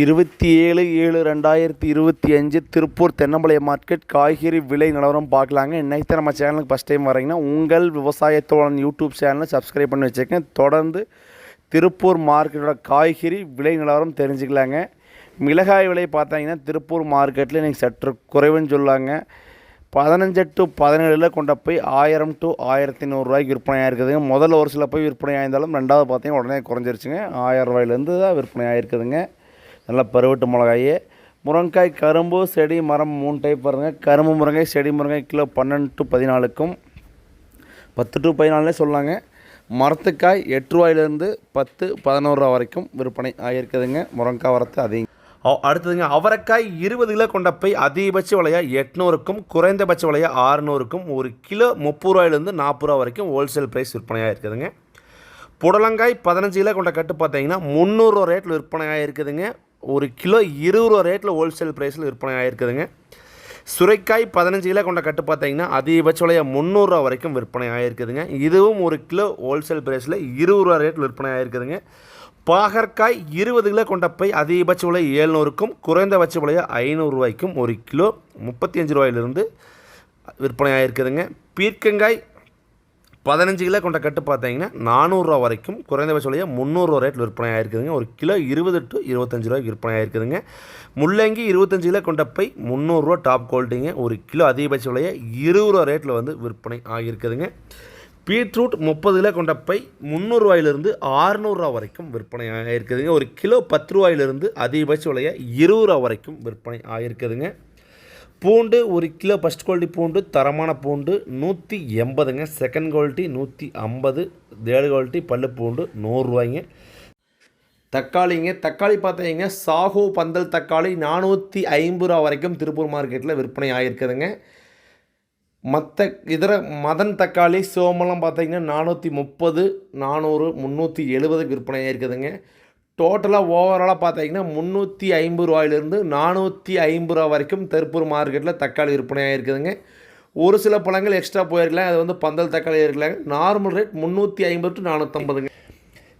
இருபத்தி ஏழு ஏழு ரெண்டாயிரத்தி இருபத்தி அஞ்சு திருப்பூர் தென்னம்பாளையம் மார்க்கெட் காய்கறி விலை நிலவரம் பார்க்கலாங்க. இன்னைக்கு நம்ம சேனலுக்கு ஃபஸ்ட் டைம் வரீங்கன்னா உங்கள் விவசாயத்தோழன் யூடியூப் சேனலை சப்ஸ்கிரைப் பண்ணி வச்சுருக்கேன் தொடர்ந்து திருப்பூர் மார்க்கெட்டோட காய்கறி விலை நிலவரம் தெரிஞ்சுக்கலாங்க. மிளகாய் விலை பார்த்தாங்கன்னா திருப்பூர் மார்க்கெட்டில் இன்றைக்கி சற்று குறைவுன்னு சொல்லாங்க. பதினஞ்சு டு பதினேழில் கொண்ட போய் ஆயிரம் டு ஆயிரத்தி நூறுரூவாய்க்கு விற்பனையாக இருக்குதுங்க முதல்ல ஒரு சில போய் விற்பனை ஆயிருந்தாலும் ரெண்டாவது பார்த்தீங்கன்னா உடனே குறைஞ்சிருச்சுங்க. ஆயிரம் ரூபாயிலேருந்து தான் விற்பனை ஆகிருக்குதுங்க நல்லா பருவட்டு மிளகாய். முருங்காய் கரும்பு செடி மரம் மூணு டைப் பாருங்கள் கரும்பு முருங்காய் செடி முருங்காய் கிலோ பன்னெண்டு டு பதினாலுக்கும். பத்து டு பதினாலே சொல்லாங்க. மரத்துக்காய் எட்டு ரூபாயிலேருந்து பத்து பதினோரு ரூபா வரைக்கும் விற்பனை ஆகியிருக்குதுங்க. முருங்காய் வரத்து அதிகம். அடுத்ததுங்க அவரைக்காய் இருபது கிலோ கொண்ட போய் அதிகபட்ச விலையா எட்நூறுக்கும் குறைந்தபட்ச விலையா ஆறுநூறுக்கும் ஒரு கிலோ முப்பது ரூபாயிலேருந்து நாற்பது ரூபா வரைக்கும் ஹோல்சேல் ப்ரைஸ் விற்பனையாக இருக்குதுங்க புடலங்காய் பதினஞ்சு கிலோ கொண்ட கட்டு பார்த்தீங்கன்னா முந்நூறுரூவா ரேட்டில் விற்பனை இருக்குதுங்க ஒரு கிலோ இருபது ரூபா ரேட்டில் ஹோல்சேல் ப்ரைஸில் விற்பனை ஆகிருக்குதுங்க சுரைக்காய் பதினஞ்சு கிலோ கொண்ட கட்டு பார்த்தீங்கன்னா அதிகபட்ச விலைய முந்நூறுரூவா வரைக்கும் விற்பனை ஆகிருக்குதுங்க இதுவும் ஒரு கிலோ ஹோல்சேல் ப்ரைஸில் இருபது ரூபா ரேட்டில் விற்பனை ஆகிருக்குதுங்க பாகற்காய் இருபது கிலோ கொண்ட பை அதிகபட்ச விலை ஏழ்நூறுக்கும் குறைந்தபட்ச விலையா ஐநூறுரூவாய்க்கும் ஒரு கிலோ முப்பத்தி அஞ்சு ரூபாயிலிருந்து விற்பனை ஆகிருக்குதுங்க பீர்க்கங்காய் பதினஞ்சு கிலோ கொண்ட கட்டு பார்த்தீங்கன்னா நானூறுரூவா வரைக்கும் குறைந்தபட்ச விலையாக முந்நூறுரூவா ரேட்டில் விற்பனை ஆயிருக்குதுங்க. ஒரு கிலோ இருபது டு இருபத்தஞ்சு ரூபாய்க்கு விற்பனை ஆயிருக்குதுங்க. முள்ளங்கி இருபத்தஞ்சு கிலோ கொண்ட பை முந்நூறுரூவா டாப் குவாலிட்டிங்க. ஒரு கிலோ அதிகபட்ச விலையாக இருபது ரூபா ரேட்டில் வந்து விற்பனை ஆகியிருக்குதுங்க. பீட்ரூட் முப்பது கிலோ கொண்ட பை முந்நூறுரூவாயிலிருந்து ஆறுநூறுரூவா வரைக்கும் விற்பனை ஆகிருக்குதுங்க ஒரு கிலோ பத்து ரூபாயிலிருந்து அதிகபட்ச விலையாக இருபது ரூபா வரைக்கும் விற்பனை ஆகிருக்குதுங்க பூண்டு ஒரு கிலோ ஃபஸ்ட் குவாலிட்டி பூண்டு தரமான பூண்டு நூற்றி எண்பதுங்க. செகண்ட் குவாலிட்டி நூற்றி ஐம்பது. தேர்டு குவாலிட்டி பல்லு பூண்டு நூறுரூவாய்ங்க தக்காளிங்க தக்காளி பார்த்தீங்க சாகோ பந்தல் தக்காளி நானூற்றி ஐம்பது ரூபா வரைக்கும் திருப்பூர் மார்க்கெட்டில் விற்பனை ஆகிருக்குதுங்க மற்ற இதர மதன் தக்காளி சோமெல்லாம் பார்த்தீங்கன்னா நானூற்றி முப்பது நானூறு முந்நூற்றி எழுபது விற்பனை ஆகிருக்குதுங்க டோட்டலாக ஓவராலாக பார்த்தீங்கன்னா முந்நூற்றி ஐம்பது ரூபாயிலிருந்து நானூற்றி ஐம்பது ரூபா வரைக்கும் திருப்பூர் மார்க்கெட்டில் தக்காளி விற்பனையாக இருக்குதுங்க. ஒரு சில பழங்கள் எக்ஸ்ட்ரா போயிருக்கலாம். அது வந்து பந்தல் தக்காளி இருக்கலாங்க நார்மல் ரேட் முந்நூற்றி ஐம்பது டு நானூற்றம்பதுங்க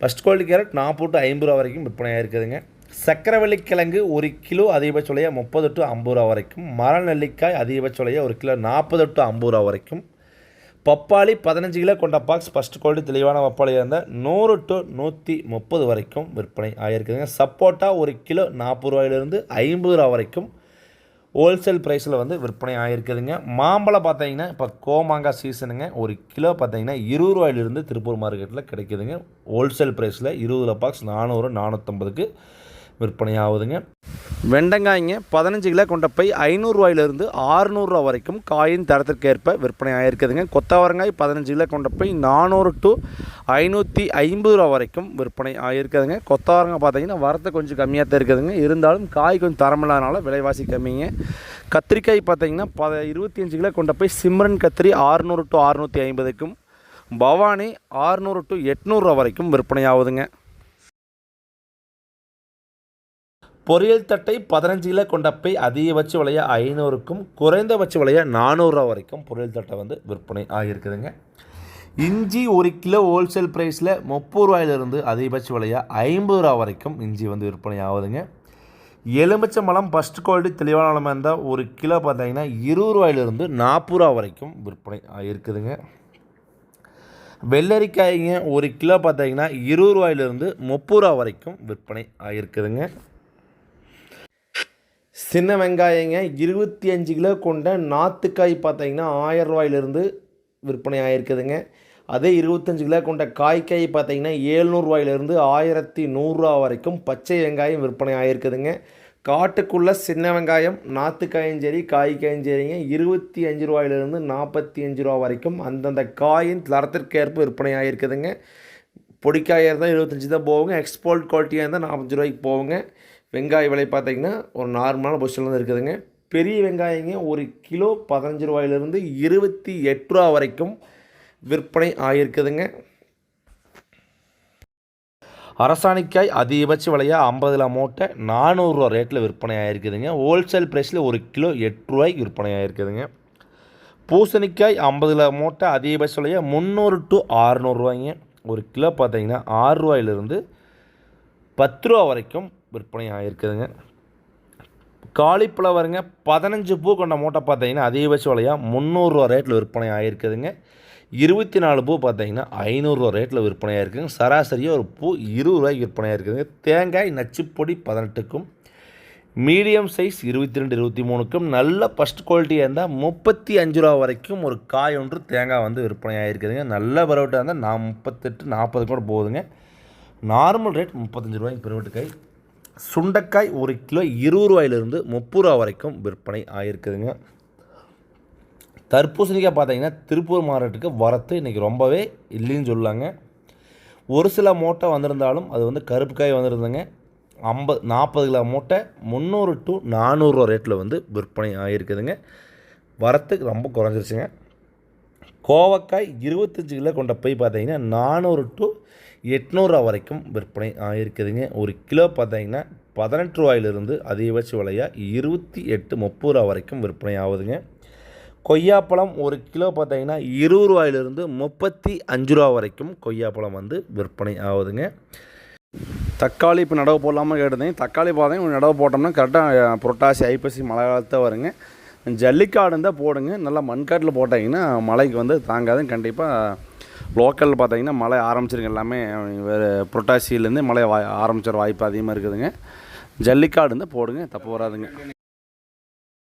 ஃபஸ்ட் குவாலிட்டி கேரட் நாற்பது டு ஐம்பது ரூபா வரைக்கும் விற்பனையாக இருக்குதுங்க சக்கரவள்ளி கிழங்கு ஒரு கிலோ அதிகபட்ச விலையாக முப்பது டு ஐம்பது ரூபா வரைக்கும். மர நெல்லிக்காய் அதிகபட்ச விலையாக ஒரு கிலோ நாற்பது டு ஐம்பது ரூபா வரைக்கும். பப்பாளி பதினஞ்சு கிலோ கொண்ட பாக்ஸ் ஃபஸ்ட் குவாலிட்டி தெளிவான பப்பாளியாக இருந்தால் நூறு டு நூற்றி முப்பது வரைக்கும் விற்பனை ஆகியிருக்குதுங்க சப்போட்டா ஒரு கிலோ நாற்பது ரூபாயிலிருந்து ஐம்பது ரூபா வரைக்கும். ஹோல்சேல் ப்ரைஸில் வந்து விற்பனை ஆகிருக்குதுங்க மாம்பழம் பார்த்தீங்கன்னா இப்போ கோமாங்காய் சீசனுங்க ஒரு கிலோ பார்த்தீங்கன்னா இருபது ரூபாயிலிருந்து திருப்பூர் மார்க்கெட்டில் கிடைக்குதுங்க. ஹோல்சேல் ப்ரைஸில் இருபது பாக்ஸ் நானூறு நானூற்றம்பதுக்கு விற்பனையாகுதுங்க. வெண்டங்காய்ங்க பதினஞ்சு கிலோ கொண்ட பை ஐநூறுரூவாயிலிருந்து ஆறுநூறுரூவா வரைக்கும் காயின் தரத்திற்கேற்ப விற்பனை ஆகிருக்குதுங்க கொத்தவரங்காய் பதினஞ்சு கிலோ கொண்ட பை நானூறு டு ஐநூற்றி ஐம்பது ரூபா வரைக்கும் விற்பனை ஆகிருக்குதுங்க கொத்தவரங்காய் பார்த்தீங்கன்னா வரத்து கொஞ்சம் கம்மியாக தான் இருக்குதுங்க. இருந்தாலும் காய் கொஞ்சம் தரமில்லாதனால விலைவாசி கம்மிங்க. கத்திரிக்காய் பார்த்தீங்கன்னா ப இருபத்தி அஞ்சு கிலோ கொண்ட போய் சிம்ரன் கத்திரி ஆறுநூறு டு அறுநூற்றி ஐம்பதுக்கும் பவானி ஆறுநூறு டு எட்நூறுரூவா வரைக்கும் விற்பனை ஆகுதுங்க பொரியல் தட்டை பதினஞ்சு கிலோ கொண்ட பை அதிகபட்ச விலையா ஐநூறுக்கும் குறைந்தபட்ச விலையா நானூறுரூவா வரைக்கும் பொரியல் தட்டை வந்து விற்பனை ஆகியிருக்குதுங்க. இஞ்சி ஒரு கிலோ ஹோல்சேல் ப்ரைஸில் முப்பது ரூபாயிலிருந்து அதிகபட்ச விலையா ஐம்பது ரூபா வரைக்கும் இஞ்சி வந்து விற்பனை ஆகுதுங்க. எலுமிச்சம்பழம் ஃபஸ்ட் குவாலிட்டி தெளிவான நிலமை இருந்தால் ஒரு கிலோ பார்த்தீங்கன்னா இருபது ரூபாயிலிருந்து நாற்பது ரூபா வரைக்கும் விற்பனை ஆகியிருக்குதுங்க. வெள்ளரிக்காய்ங்க ஒரு கிலோ பார்த்தீங்கன்னா இருபது ரூபாயிலிருந்து முப்பது ரூபா வரைக்கும் விற்பனை ஆகியிருக்குதுங்க. சின்ன வெங்காயங்க இருபத்தி அஞ்சு கிலோ கொண்ட நாற்றுக்காய் பார்த்தீங்கன்னா ஆயிரம் ரூபாயிலிருந்து விற்பனை ஆகிருக்குதுங்க அதே இருபத்தஞ்சு கிலோ கொண்ட காய்க்காய் பார்த்தீங்கன்னா ஏழ்நூறுவாயிலிருந்து ஆயிரத்தி நூறுரூவா வரைக்கும் பச்சை வெங்காயம் விற்பனை ஆகிருக்குதுங்க காட்டுக்குள்ளே சின்ன வெங்காயம் நாற்றுக்காயும் சரி காய்க்காயும் சரிங்க. இருபத்தி அஞ்சு ரூபாயிலிருந்து நாற்பத்தி அஞ்சு ரூபா வரைக்கும் அந்தந்த காயின் தரத்திற்கேற்ப விற்பனை ஆகிருக்குதுங்க பொடிக்காயாக இருந்தால் இருபத்தஞ்சி தான் போகுங்க. எக்ஸ்போர்ட் குவாலிட்டியாக இருந்தால் நாற்பத்தஞ்சு ரூபாய்க்கு போகுங்க. வெங்காய விலை பார்த்தீங்கன்னா ஒரு நார்மலான பொசிஷனில் தான் இருக்குதுங்க. பெரிய வெங்காயங்க ஒரு கிலோ பதினஞ்சு ரூபாயிலிருந்து இருபத்தி எட்டு ரூபா வரைக்கும் விற்பனை ஆகியிருக்குதுங்க. அரசாணிக்காய் அதிகபட்ச விலையாக ஐம்பதுல மூட்டை நானூறுரூவா ரேட்டில் விற்பனை ஆகிருக்குதுங்க ஹோல்சேல் ப்ரைஸில் ஒரு கிலோ எட்டு ரூபாய்க்கு விற்பனை ஆகிருக்குதுங்க பூசணிக்காய் ஐம்பதுல மூட்டை அதிகபட்ச விலையாக முந்நூறு டு ஆறுநூறுவாய்ங்க ஒரு கிலோ பார்த்தீங்கன்னா ஆறு ரூபாயிலிருந்து பத்து ரூபா வரைக்கும் விற்பனை ஆகிருக்குதுங்க காலிஃப்ளவருங்க பதினஞ்சு பூ கொண்ட மூட்டை பார்த்தீங்கன்னா அதிகபட்ச விலையாக முந்நூறுரூவா ரேட்டில் விற்பனை ஆகிருக்குதுங்க இருபத்தி நாலு பூ பார்த்தீங்கன்னா ஐநூறுரூவா ரேட்டில் விற்பனை இருக்குதுங்க சராசரியாக ஒரு பூ இருபது ரூபாய்க்கு விற்பனை ஆகிருக்குதுங்க தேங்காய் நச்சுப்பொடி பதினெட்டுக்கும் மீடியம் சைஸ் இருபத்தி ரெண்டு இருபத்தி மூணுக்கும் நல்ல ஃபஸ்ட் குவாலிட்டியாக இருந்தால் முப்பத்தி அஞ்சு ரூபா வரைக்கும் ஒரு காய் ஒன்று தேங்காய் வந்து விற்பனையாக இருக்குதுங்க நல்ல பரவட்டாக இருந்தால் நான் முப்பத்தெட்டு நாற்பது கூட போகுதுங்க. நார்மல் ரேட் முப்பத்தஞ்சு ரூபாய்க்கு பெருவட்டு காய் சுண்டைக்காய் ஒரு கிலோ இருபது ரூபாயிலிருந்து முப்பது ரூபா வரைக்கும் விற்பனை ஆகிருக்குதுங்க தர்பூசணிக்காய் பார்த்தீங்கன்னா திருப்பூர் மாவட்டத்துக்கு வரத்து இன்றைக்கி ரொம்பவே இல்லைன்னு சொல்லாங்க ஒரு சில மூட்டை வந்திருந்தாலும் அது வந்து கருப்பு காய் வந்திருந்தங்க. ஐம்பது நாற்பது கிலோ மூட்டை முந்நூறு டு நானூறுரூவா ரேட்டில் வந்து விற்பனை ஆகிருக்குதுங்க வரத்துக்கு ரொம்ப குறைஞ்சிருச்சுங்க. கோவக்காய் இருபத்தஞ்சி கிலோ கொண்ட போய் பார்த்தீங்கன்னா நானூறு டு எட்நூறுரூவா வரைக்கும் விற்பனை ஆகிருக்குதுங்க ஒரு கிலோ பார்த்தீங்கன்னா பதினெட்டு ரூபாயிலிருந்து அதிகபட்ச விலையாக இருபத்தி எட்டு முப்பது ரூபா வரைக்கும் விற்பனை ஆகுதுங்க. கொய்யாப்பழம் ஒரு கிலோ பார்த்தீங்கன்னா இருபது ரூபாயிலிருந்து முப்பத்தி அஞ்சு ரூபா வரைக்கும் கொய்யாப்பழம் வந்து விற்பனை ஆகுதுங்க. தக்காளி இப்போ நடவு போடலாமல் கேட்டிருந்தேன் தக்காளி பார்த்தீங்கன்னா நடவு போட்டோம்னா கரெக்டாக புரட்டாசி ஐப்பசி மழை காலத்தை வருங்க. ஜல்லிக்காடு இருந்தால் போடுங்க. நல்லா மண்காட்டில் போட்டிங்கன்னா மழைக்கு வந்து தாங்காதுங்க கண்டிப்பாக லோக்கலில் பார்த்தீங்கன்னா மழை ஆரம்பிச்சிருங்க. எல்லாமே வேறு புரட்டாசியிலேருந்து மழை வா ஆரம்பிச்சிட வாய்ப்பு அதிகமாக இருக்குதுங்க. ஜல்லிக்காடு இருந்தால் போடுங்க. தப்பு வராதுங்க.